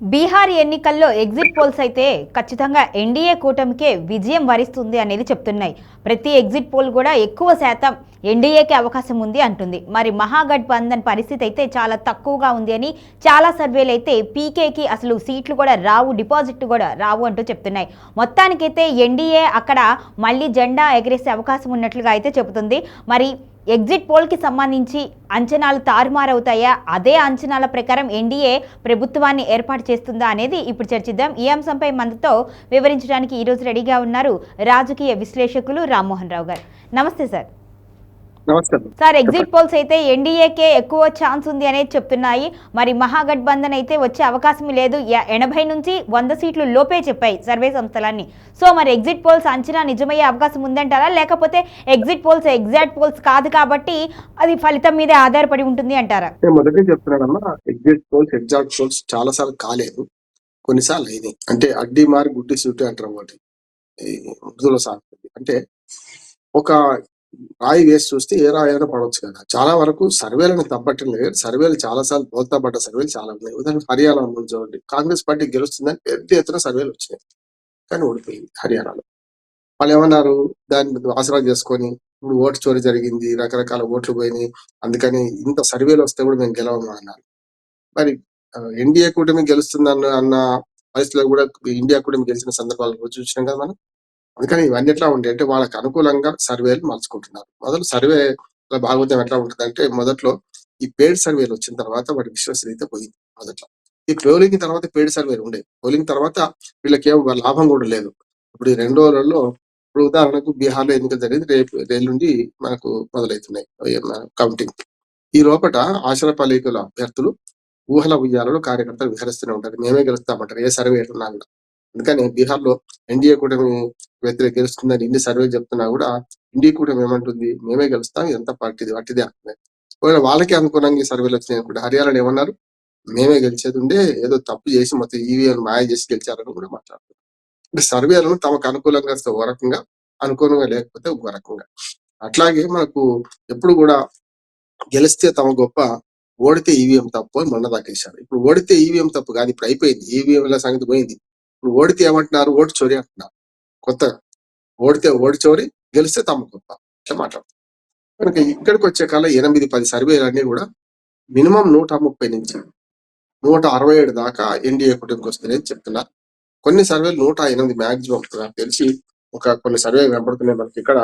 బీహార్ ఎన్నికల్లో exit polls అయితే ఖచ్చితంగా ఎన్డీఏ కూటమికే విజయం వరిస్తుంది అనేది చెప్తున్నాయి. ప్రతి ఎగ్జిట్ పోల్ కూడా ఎక్కువ శాతం ఎన్డీఏకి అవకాశం ఉంది అంటుంది. మరి మహాగఠబంధన్ పరిస్థితి అయితే చాలా తక్కువగా ఉంది అని చాలా సర్వేలు అయితే పీకేకి అసలు సీట్లు కూడా రావు డిపాజిట్ కూడా రావు అంటూ చెప్తున్నాయి. మొత్తానికైతే ఎన్డీఏ అక్కడ మళ్ళీ జెండా ఎగరేసే అవకాశం ఉన్నట్లుగా అయితే చెబుతుంది. మరి ఎగ్జిట్ పోల్కి సంబంధించి అంచనాలు తారుమారవుతాయా? అదే అంచనాల ప్రకారం ఎన్డీఏ ప్రభుత్వాన్ని ఏర్పాటు చేస్తుందా అనేది ఇప్పుడు చర్చిద్దాం. ఈ అంశంపై మనతో వివరించడానికి ఈరోజు రెడీగా ఉన్నారు రాజకీయ విశ్లేషకులు రామ్మోహన్ రావు గారు. నమస్తే సార్. సార్ ఎగ్జిట్ పోల్స్ అయితే ఎన్డీఏకే ఎక్కువ ఛాన్స్ ఉంది అనేది చెప్తున్నాయి. మరి మహాగఠబంధన్ అయితే వచ్చే అవకాశం లేదు. ఎనభై నుంచి వంద సీట్లు లోపే చెప్పాయి సర్వే సంస్థలన్నీ. సో మరి ఎగ్జిట్ పోల్స్ అంచనా నిజమయ్యే అవకాశం ఉందంటారా? లేకపోతే ఎగ్జిట్ పోల్స్ ఎగ్జాక్ట్ పోల్స్ కాదు కాబట్టి అది ఫలితం మీదే ఆధారపడి ఉంటుంది అంటారా? మొదటే చెప్తున్నానమ్మా ఎగ్జిట్ పోల్స్ ఎగ్జాక్ట్ పోల్స్ చాలా సార్లు కాలేదు. కొన్నిసార్లు అయినాయి. అంటే అడ్డి మారి గుడ్డి సూటి అంటారు ఒకటి. సాగుతుంది అంటే ఒక రాయి వేసి చూస్తే ఏ రాయి అయినా పడవచ్చు కదా. చాలా వరకు సర్వేలను తప్పట్టం లేదు సర్వేలు చాలా సార్లు బోల్తా పడ్డ సర్వేలు చాలా ఉన్నాయి. ఉదాహరణ హర్యానా ఉంది చూడండి. కాంగ్రెస్ పార్టీ గెలుస్తుందని పెద్ద ఎత్తున సర్వేలు వచ్చినాయి. కానీ ఓడిపోయింది హర్యానాలో. వాళ్ళు ఏమన్నారు? దాన్ని ఆసరా చేసుకొని ఇప్పుడు ఓటు చోరీ జరిగింది రకరకాల ఓట్లు పోయినాయి. అందుకని ఇంత సర్వేలు వస్తే కూడా మేము గెలవము అన్నారు. మరి ఎన్డీఏ కూటమి గెలుస్తుంది అన్న అన్న పరిస్థితిలో కూడా ఇండియా కూటమి గెలిచిన సందర్భాలు చూసినాం కదా మనం. అందుకని ఇవన్నీ ఎట్లా ఉంటాయి అంటే వాళ్ళకి అనుకూలంగా సర్వేలు మలుచుకుంటున్నారు మొదలు సర్వే భాగవతం ఎట్లా ఉంటుంది అంటే మొదట్లో ఈ పేడ్ సర్వేలు వచ్చిన తర్వాత వాటి విశ్వసనీయత పోయింది మొదట్లో. ఈ పోలింగ్ తర్వాత పేడ్ సర్వేలు ఉండే. పోలింగ్ తర్వాత వీళ్ళకి ఏం లాభం కూడా లేదు. ఇప్పుడు ఈ రెండు రోజులలో ఇప్పుడు ఉదాహరణకు బీహార్లో ఎన్నికలు జరిగింది. రేపు రేళ్ళుండి మనకు మొదలవుతున్నాయి. కౌంటింగ్ ఈ లోపల ఆశలపల్లికుల అభ్యర్థులు ఊహల ఉయ్యాలలో కార్యకర్తలు విహరిస్తూనే ఉంటారు. మేమే గెలుస్తామంటారు. ఏ సర్వే ఎట్లా కూడా. అందుకని బీహార్లో ఎన్డీఏ కూటమి వ్యతిరేక గెలుస్తుందని ఇన్ని సర్వే చెప్తున్నా కూడా ఇండియా కూడా ఏమంటుంది? మేమే గెలుస్తాం ఇదంతా పార్టీది వాటిదే అంటున్నాయి. ఒకవేళ వాళ్ళకి అనుకూలంగా ఈ సర్వేలు వచ్చినాయి అనుకుంటే హర్యానాలో ఏమన్నారు? మేమే గెలిచేది ఉండే ఏదో తప్పు చేసి మొత్తం ఈవీఎం మాయ చేసి గెలిచారని కూడా మాట్లాడుతున్నారు. అంటే సర్వేలను తమకు అనుకూలంగా వస్తే ఒక రకంగా అనుకూలంగా లేకపోతే ఒక రకంగా. అట్లాగే మనకు ఎప్పుడు కూడా గెలిస్తే తమ గొప్ప ఓడితే ఈవీఎం తప్పు అని మొన్న దాకేశారు ఇప్పుడు ఓడితే ఈవీఎం తప్పు కాదు ఇప్పుడు అయిపోయింది. ఈవీఎంల సంగతి పోయింది. ఇప్పుడు ఓడితే ఏమంటున్నారు? ఓటు చోరీ అంటున్నారు. కొత్త ఓడితే ఓడిచోరి గెలిస్తే తమ గొప్ప ఇట్లా మాట్లాడుతున్నారు కనుక ఇక్కడికి వచ్చే కాలం ఎనిమిది పది సర్వేలు కూడా మినిమం నూట ముప్పై నుంచి నూట అరవై ఏడు దాకా ఎన్డీఏ కుటుంబకి వస్తున్నాయని చెప్తున్నారు కొన్ని సర్వేలు నూట ఎనిమిది మాక్సిమం నాకు తెలిసి ఒక కొన్ని సర్వే కనబడుతున్నాయి మనకి ఇక్కడ.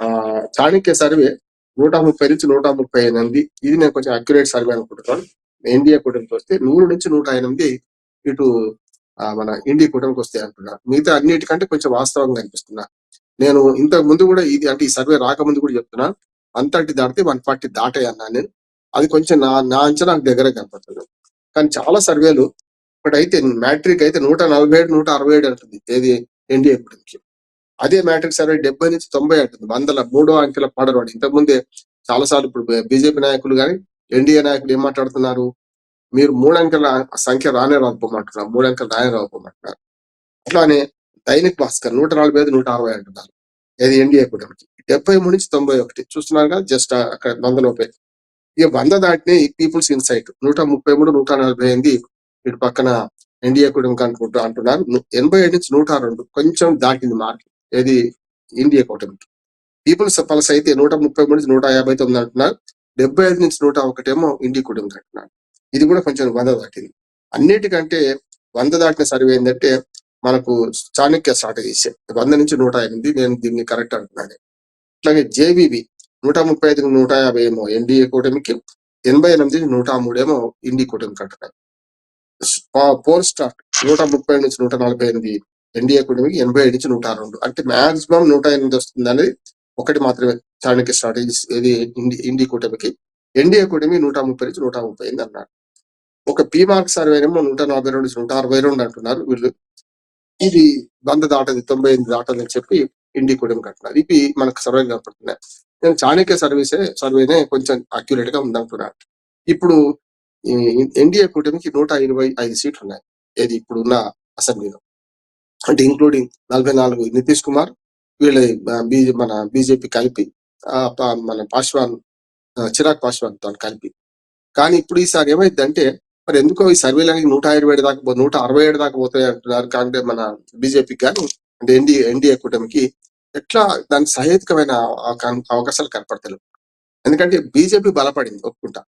ఆ చాణక్య సర్వే నూట ముప్పై నుంచి నూట ముప్పై ఎనిమిది ఇది నేను కొంచెం అక్యురేట్ సర్వే అనుకుంటున్నాను. ఎన్డీఏ కూటమికి వస్తే నూరు నుంచి నూట ఎనిమిది ఇటు మన ఇండియా కూటమికి వస్తాయి అంటున్నారు మిగతా అన్నిటికంటే కొంచెం వాస్తవంగా అనిపిస్తున్నా నేను ఇంతకు ముందు కూడా ఇది అంటే ఈ సర్వే రాకముందు కూడా చెప్తున్నా. అంతటి దాటితే వన్ ఫార్టీ దాటే అన్నా నేను. అది కొంచెం నా నా అంచనాకు దగ్గర కనపడుతుంది. కానీ చాలా సర్వేలు ఇప్పుడైతే మ్యాట్రిక్ అయితే నూట నలభై ఏడు నూట అరవై ఏడు అంటుంది. ఏది ఎన్డీఏ కూటమికి? అదే మ్యాట్రిక్ సర్వే డెబ్బై నుంచి తొంభై అంటుంది. వందల మూడో అంకెల పడరు ఇంతకుముందే చాలా సార్లు ఇప్పుడు బీజేపీ నాయకులు కానీ ఎన్డీఏ నాయకులు ఏం మాట్లాడుతున్నారు? మీరు మూడు అంకెల సంఖ్య రానే రాకపోమంటున్నారు మూడు రానే రాకపోమంటున్నారు. అట్లానే దైనిక్ భాస్కర్ నూట నలభై ఐదు నూట అరవై అంటున్నారు. ఏది ఎన్డీఏ కూటమికి? డెబ్బై మూడు నుంచి తొంభై ఒకటి. చూస్తున్నారు కదా జస్ట్ అక్కడ వంద లోపే ఇక వంద దాటినే ఈ పీపుల్స్ ఇన్సైట్. నూట ముప్పై మూడు నూట నలభై ఎనిమిది ఇటు పక్కన ఎన్డీఏ కూటమికి అనుకుంటూ అంటున్నారు. ఎనభై ఏడు నుంచి నూట రెండు కొంచెం దాటింది మార్క్ ఏది ఇండియా కూటమికి? పీపుల్స్ పల్స్ అయితే నూట ముప్పై మూడు నుంచి నూట యాభై తొమ్మిది అంటున్నారు. డెబ్బై ఐదు నుంచి నూట ఒకటేమో ఇండియా కూటమికి అంటున్నారు. ఇది కూడా కొంచెం వంద దాటింది. అన్నిటికంటే వంద దాటిన సర్వే ఏంటంటే మనకు చాణక్య స్ట్రాటజీస్ వంద నుంచి నూట ఎనిమిది నేను దీన్ని కరెక్ట్ అంటున్నాను. అట్లాగే జేబీబీ నూట ముప్పై ఐదు నూట యాభై ఏమో ఎన్డీఏ కూటమికి ఎనభై ఎనిమిది నూట మూడేమో ఇండి కూటమికి అంటున్నారు. పోల్ స్టార్ట్ నూట ముప్పై నుంచి నూట నలభై ఎనిమిది ఎన్డీఏ కూటమికి ఎనభై ఐదు నుంచి నూట రెండు. అంటే మాక్సిమం నూట ఎనిమిది వస్తుంది అనేది ఒకటి మాత్రమే చాణక్య స్ట్రాటజీస్ ఇది ఇండి ఇండి కూటమికి. ఎన్డీఏ కూటమి నూట ముప్పై నుంచి నూట ముప్పై ఎనిమిది అన్నారు. ఒక పి మార్క్ సర్వే ఏమో నూట నలభై రెండు నూట అరవై రెండు అంటున్నారు. వీళ్ళు ఇది వంద దాటది తొంభై ఎనిమిది దాటది అని చెప్పి ఇండి కూడా అంటున్నారు ఇవి మనకు సర్వే కనపడుతున్నాయి. నేను చాణక్య సర్వీసే సర్వేనే కొంచెం అక్యురేట్గా ఉందంటున్నాను ఇప్పుడు ఈ ఎన్డీఏ కూటమికి నూట ఇరవై ఐదు సీట్లు ఉన్నాయి. ఏది ఇప్పుడు ఉన్న అసెంబ్లీలో. అంటే ఇంక్లూడింగ్ నలభై నాలుగు నితీష్ కుమార్ వీళ్ళ బీజే మన బీజేపీ కలిపి మన పాశ్వాన్ చిరాగ్ పాశ్వాన్తో కలిపి. కానీ ఇప్పుడు ఈసారి ఏమైందంటే మరి ఎందుకో ఈ సర్వేలకి నూట ఇరవై ఏడు దాకా నూట అరవై ఏడు దాకా పోతాయి అంటున్నారు కాంగ్రెస్ మన బీజేపీకి కానీ అంటే ఎన్డీఏ ఎన్డీఏ కూటమికి ఎట్లా దానికి సహేతుకమైన అవకాశాలు కనపడతలేవు. ఎందుకంటే బీజేపీ బలపడింది ఒప్పుకుంటా.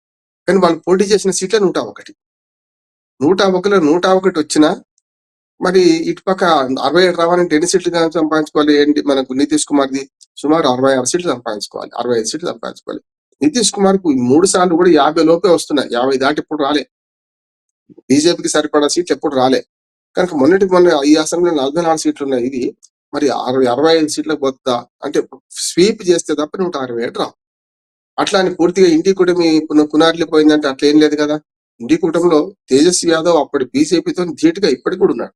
కానీ వాళ్ళు పోటీ చేసిన సీట్లే నూట ఒకటి. నూట ఒకటిలో నూట ఒకటి వచ్చినా మరి ఇటుపక్క అరవై ఏడు రావాలంటే ఎన్ని సీట్లు సంపాదించుకోవాలి? ఏంటి మనకు నితీష్ కుమార్ది? సుమారు అరవై ఆరు సీట్లు సంపాదించుకోవాలి. అరవై ఐదు సీట్లు సంపాదించుకోవాలి. నితీష్ కుమార్కు మూడు సార్లు కూడా యాభై లోపే వస్తున్నాయి. యాభై దాటి ఇప్పుడు రాలే. బీజేపీకి సరిపడా సీట్లు ఎప్పుడు రాలే. కనుక మొన్నటికి మొన్న ఈ అసెంబ్లీలో నలభై నాలుగు సీట్లు ఉన్నాయి. ఇది మరి అరవై అరవై ఐదు సీట్లకు పోతుందా అంటే స్వీప్ చేస్తే తప్ప నూట అరవై ఏడు రా అట్లా అని పూర్తిగా ఇంటి కూటమి పున- పోయిందంటే అట్లా ఏం లేదు కదా. ఇంటి కూటమిలో తేజస్వి యాదవ్ అప్పటి బీజేపీతో ధీటుగా ఇప్పటికి కూడా ఉన్నాడు.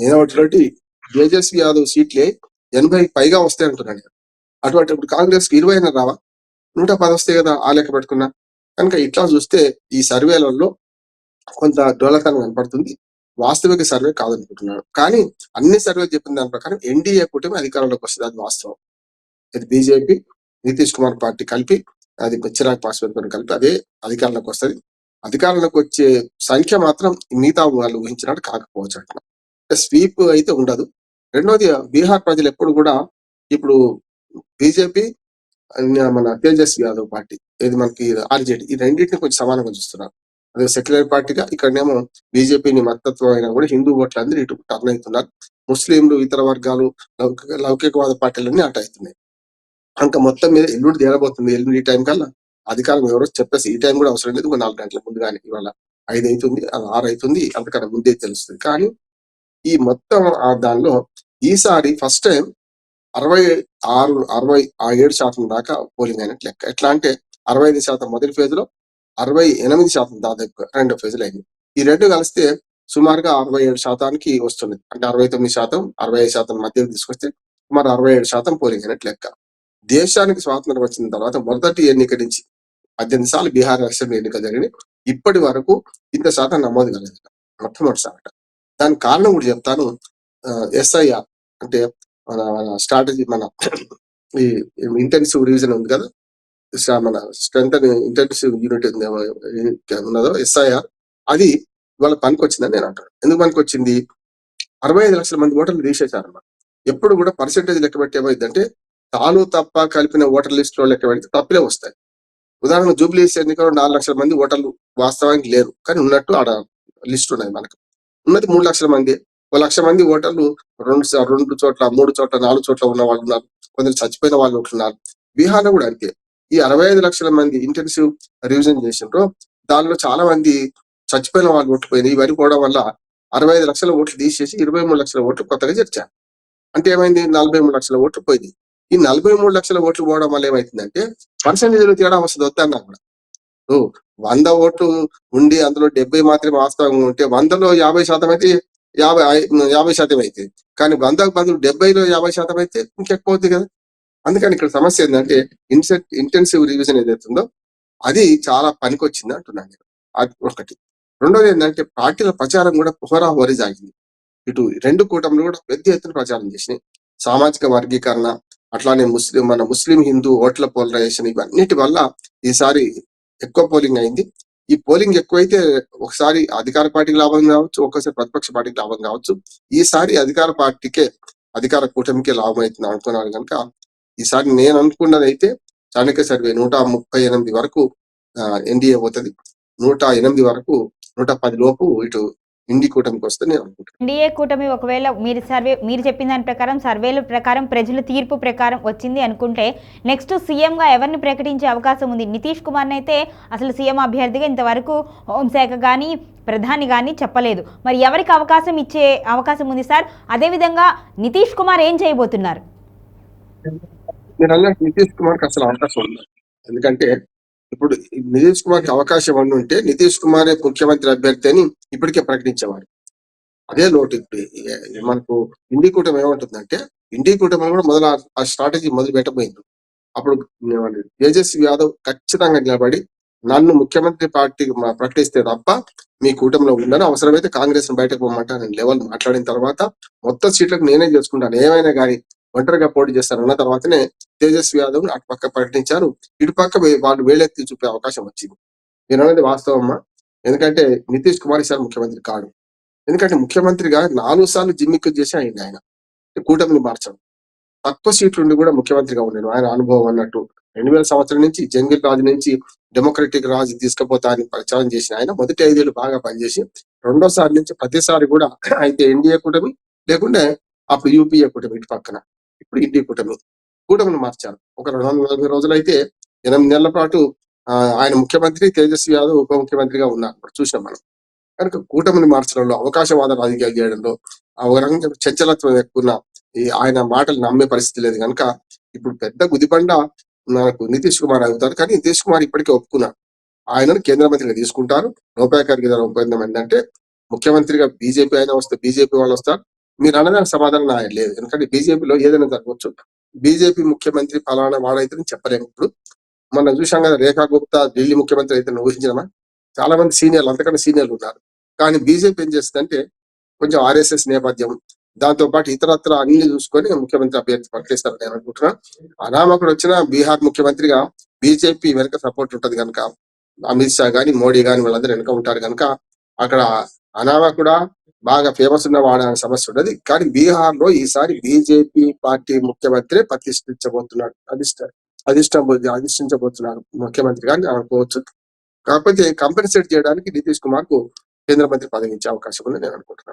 నేను అటువంటి తేజస్వి యాదవ్ సీట్లే ఎనభై పైగా వస్తాయి అంటున్నాను అటువంటి ఇప్పుడు కాంగ్రెస్కి ఇరవై అయినా రావా? నూట పది వస్తాయి కదా ఆ లెక్క పెట్టుకున్నా. కనుక ఇట్లా చూస్తే ఈ సర్వేలలో కొంత డోలకరం కనపడుతుంది. వాస్తవిక సర్వే కాదనుకుంటున్నాడు. కానీ అన్ని సర్వే చెప్పిన దాని ప్రకారం ఎన్డీఏ కూటమి అధికారంలోకి వస్తుంది. అది వాస్తవం. ఇది బీజేపీ నితీష్ కుమార్ పార్టీ కలిపి అది చిరాగ్ పాస్వాన్తో కలిపి అదే అధికారంలోకి వస్తుంది. అధికారంలోకి వచ్చే సంఖ్య మాత్రం మిగతా వాళ్ళు ఊహించినట్టు కాకపోవచ్చు అంటున్నా. స్వీప్ అయితే ఉండదు. రెండోది బీహార్ ప్రజలు ఎప్పుడు కూడా ఇప్పుడు బీజేపీ మన తేజస్వి యాదవ్ పార్టీ ఇది మనకి ఆర్జేడీ ఈ రెండింటిని కొంచెం సమానంగా చూస్తున్నారు. అదే సెక్యులర్ పార్టీగా ఇక్కడనేమో బీజేపీని మద్దతు అయినా కూడా హిందూ ఓట్లు అందరూ ఇటు టర్న్ అవుతున్నారు ముస్లింలు ఇతర వర్గాలు లౌకిక లౌకికవాద పార్టీలన్నీ అటు అవుతున్నాయి. ఇంకా మొత్తం మీద ఎల్లుండి తేలబోతుంది. ఎల్లుండి ఈ టైం కల్లా అధికారం ఎవరో చెప్పేసి ఈ టైం కూడా అవసరం లేదు. నాలుగు గంటల ముందుగానే ఇవాళ ఐదు అవుతుంది అది ఆరు అవుతుంది అంతకన్నా ముందే తెలుస్తుంది. కానీ ఈ మొత్తం దానిలో ఈసారి ఫస్ట్ టైం అరవై ఆరు అరవై ఆ ఏడు శాతం దాకా పోలింగ్ అయినట్లు లెక్క. ఎట్లా అంటే అరవై ఐదు శాతం మొదటి ఫేజ్లో అరవై ఎనిమిది శాతం దాదాపు రెండో ఫేజ్ అయింది. ఈ రెండు కలిస్తే సుమారుగా అరవై ఏడు శాతానికి వస్తుంది. అంటే అరవై తొమ్మిది శాతం అరవై ఐదు శాతం మధ్యలో తీసుకొస్తే సుమారు అరవై ఏడు శాతం పోలింగ్ అయినట్లు లెక్క. దేశానికి స్వాతంత్రం వచ్చిన తర్వాత మొదటి ఎన్నిక నుంచి పద్దెనిమిది సార్లు బీహార్ అసెంబ్లీ ఎన్నిక జరిగింది ఇప్పటి వరకు ఇంత శాతం నమోదు కాలేదు. మొట్టమొదటిసారట. దానికి కారణం కూడా చెప్తాను. ఎస్ఐఆర్ అంటే మన స్ట్రాటజీ మన ఈ ఇంటెన్సివ్ రివిజన్ ఉంది కదా. మన స్ట్రెంత్ ఇంటెన్సివ్ యూనిట్ ఉన్నదో? ఎస్ఐఆర్. అది వాళ్ళ పనికి వచ్చిందని నేను అంటాను. ఎందుకు పనికి వచ్చింది అరవై ఐదు లక్షల మంది ఓటర్లు తీసేశారన్నమాట. ఎప్పుడు కూడా పర్సెంటేజ్ లెక్క పెట్టి ఏమైందంటే తాను తప్ప కలిపిన ఓటర్ లిస్ట్లో లెక్క పెడితే తప్పులే వస్తాయి. ఉదాహరణ జూబ్లీస్ ఎన్నికల్లో నాలుగు లక్షల మంది ఓటర్లు వాస్తవానికి లేరు. కానీ ఉన్నట్టు ఆడ లిస్ట్ ఉన్నది మనకు. ఉన్నది మూడు లక్షల మంది. ఒక లక్ష మంది ఓటర్లు రెండు రెండు చోట్ల మూడు చోట్ల నాలుగు చోట్ల ఉన్న వాళ్ళు ఉన్నారు. కొందరు చచ్చిపోయిన వాళ్ళు ఉంటున్నారు బీహార్లో కూడా అంతే. ఈ అరవై ఐదు లక్షల మంది ఇంటెన్సివ్ రివిజన్ చేసిండ్రు. దానిలో చాలా మంది చచ్చిపోయిన వాళ్ళు ఓట్లు ఇవన్నీ పోవడం వల్ల అరవై ఐదు లక్షల ఓట్లు తీసేసి ఇరవై మూడు లక్షల ఓట్లు కొత్తగా చేర్చారు. అంటే ఏమైంది? నలభై మూడు లక్షల ఓట్లు పోయింది ఈ నలభై మూడు లక్షల ఓట్లు పోవడం వల్ల ఏమైతుందంటే పర్సెంటేజ్ తేడా వస్తుంది వద్దన్నా కూడా. వంద ఓట్లు ఉండి అందులో డెబ్బై మాత్రమే వాస్తవంగా ఉంటే వందలో యాభై శాతం అయితే యాభై యాభై శాతం అయితే. కానీ వందకు బదులు డెబ్బైలో యాభై శాతం అయితే ఇంకెక్కువ అవుతుంది కదా. అందుకని ఇక్కడ సమస్య ఏంటంటే ఇన్సెట్ ఇంటెన్సివ్ రివిజన్ ఏదైతుందో అది చాలా పనికొచ్చింది అంటున్నాను నేను. అది ఒకటి. రెండోది ఏంటంటే పార్టీల ప్రచారం కూడా హోరా హోరీ సాగింది. ఇటు రెండు కూటములు కూడా పెద్ద ఎత్తున ప్రచారం చేసినాయి. సామాజిక వర్గీకరణ అట్లానే ముస్లిం మన ముస్లిం హిందూ ఓట్ల పోలరైజేషన్ ఇవన్నిటి వల్ల ఈసారి ఎక్కువ పోలింగ్ అయింది. ఈ పోలింగ్ ఎక్కువైతే ఒకసారి అధికార పార్టీకి లాభం కావచ్చు ఒకసారి ప్రతిపక్ష పార్టీకి లాభం కావచ్చు. ఈసారి అధికార పార్టీకే అధికార కూటమికే లాభం అవుతుంది అనుకున్నారు కనుక ఈసారి నేను అనుకున్నది అయితే చాణక్య సర్వే నూట ముప్పై ఎనిమిది వరకు ఎన్డీఏ పోతుంది. నూట ఎనిమిది వరకు నూట పది లోపు ఇటు ఇండి కూటమికి వస్తే నేను అనుకుంటున్నాను ఎన్డీఏ కూటమి ఒకవేళ మీరు సర్వే మీరు చెప్పిన దాని ప్రకారం సర్వేల ప్రకారం ప్రజల తీర్పు ప్రకారం వచ్చింది అనుకుంటే నెక్స్ట్ సీఎంగా ఎవరిని ప్రకటించే అవకాశం ఉంది? నితీష్ కుమార్ని అయితే అసలు సీఎం అభ్యర్థిగా ఇంతవరకు హోంశాఖ కానీ ప్రధాని కానీ చెప్పలేదు. మరి ఎవరికి అవకాశం ఇచ్చే అవకాశం ఉంది సార్? అదేవిధంగా నితీష్ కుమార్ ఏం చేయబోతున్నారు? మీరు అన్నట్టు నితీష్ కుమార్కి అసలు అవకాశం ఉంది? ఎందుకంటే ఇప్పుడు నితీష్ కుమార్కి అవకాశం ఉండి ఉంటే నితీష్ కుమారే ముఖ్యమంత్రి అభ్యర్థి అని ఇప్పటికే ప్రకటించేవారు. అదే లోటు ఇప్పుడు మనకు ఇండి కూటమి ఏమంటుందంటే ఇండి కూటమి కూడా మొదలు ఆ- స్ట్రాటజీ మొదలు పెట్టబోయింది. అప్పుడు తేజస్వి యాదవ్ ఖచ్చితంగా నిలబడి నన్ను ముఖ్యమంత్రి పార్టీ ప్రకటిస్తే తప్ప మీ కూటమిలో ఉండను అవసరమైతే కాంగ్రెస్ బయటకు పోమంటా నేను లెవెల్ మాట్లాడిన తర్వాత మొత్తం సీట్లకు నేనే చేసుకుంటాను ఏమైనా కానీ ఒంటరిగా పోటీ చేస్తాను తర్వాతనే తేజస్వి యాదవ్ అటు పక్క ప్రకటించారు ఇటు పక్క వాళ్ళు వేలెత్తి చూపే అవకాశం వచ్చింది. నేను అనేది వాస్తవమ్మా ఎందుకంటే నితీష్ కుమార్ ఈసారి ముఖ్యమంత్రి కాడు. ఎందుకంటే ముఖ్యమంత్రిగా నాలుగు సార్లు జిమ్మిక్కు చేసి అయింది ఆయన. కూటమిని మార్చడం. తక్కువ సీట్లుండి కూడా ముఖ్యమంత్రిగా ఉన్నాడు ఆయన అనుభవం అన్నట్టు రెండు వేల సంవత్సరం నుంచి జంగిల్ రాజు నుంచి డెమోక్రటిక్ రాజు తీసుకుపోతా అని ప్రచారం చేసిన ఆయన మొదటి ఐదేళ్ళు బాగా పనిచేసి రెండోసారి నుంచి ప్రతిసారి కూడా అయితే ఎన్డీఏ కూటమి లేకుంటే అప్పుడు యూపీఏ కూటమి ఇటు పక్కన. ఇప్పుడు ఇండియా కూటమి కూటమిని మార్చారు. ఒక రెండు వందల నలభై రోజులు అయితే ఎనిమిది నెలల పాటు ఆ, ఆయన ముఖ్యమంత్రి తేజస్వి యాదవ్ ఉప ముఖ్యమంత్రిగా ఉన్నారు. ఇప్పుడు చూసాం మనం. కనుక కూటమిని మార్చడంలో అవకాశవాద రాజకీయాలు చేయడంలో ఆ ఒక రకంగా చంచలత్వం ఎక్కువ ఈ ఆయన మాటలు నమ్మే పరిస్థితి లేదు. కనుక ఇప్పుడు పెద్ద గుదిబండ మనకు నితీష్ కుమార్ అవుతారు. కానీ నితీష్ కుమార్ ఇప్పటికే ఒప్పుకున్నారు. ఆయనను కేంద్ర మంత్రిగా తీసుకుంటారు. లోపాయకారికి గారి ఒప్పందం ఏంటంటే ముఖ్యమంత్రిగా బీజేపీ అయినా వస్తే బీజేపీ వాళ్ళు వస్తారు. మీరు అన్నదానికి సమాధానం ఆయన లేదు. ఎందుకంటే బీజేపీలో ఏదైనా జరగవచ్చు. బీజేపీ ముఖ్యమంత్రి ఫలానా వాడైతే చెప్పలేము ఇప్పుడు. మనం చూసాం కదా రేఖా గుప్తా ఢిల్లీ ముఖ్యమంత్రి అయితే ఊహించినమా చాలా మంది సీనియర్లు అంతకన్నా సీనియర్లు ఉన్నారు. కానీ బీజేపీ ఏం చేస్తుందంటే కొంచెం ఆర్ఎస్ఎస్ నేపథ్యం దాంతో పాటు ఇతరత్ర అన్ని చూసుకొని ముఖ్యమంత్రి అభ్యర్థి ప్రకటిస్తారు నేను అనుకుంటున్నా. అనామకుడు వచ్చిన బీహార్ ముఖ్యమంత్రిగా బీజేపీ వెనక సపోర్ట్ ఉంటది కనుక అమిత్ షా గాని మోడీ గాని వాళ్ళందరూ వెనక ఉంటారు కనుక అక్కడ అనామకుడా బాగా ఫేమస్ ఉన్న వాడ సమస్య ఉండదు. కానీ బీహార్లో ఈసారి బీజేపీ పార్టీ ముఖ్యమంత్రి ప్రతిష్ఠించబోతున్నాడు. అధిష్ట అధిష్టం అధిష్ఠించబోతున్నాడు ముఖ్యమంత్రి కానీ అనుకోవచ్చు కాకపోతే కంపెన్సేట్ చేయడానికి నితీష్ కుమార్కు కేంద్ర మంత్రి పదవి ఇచ్చే అవకాశం ఉంది నేను అనుకుంటున్నాను.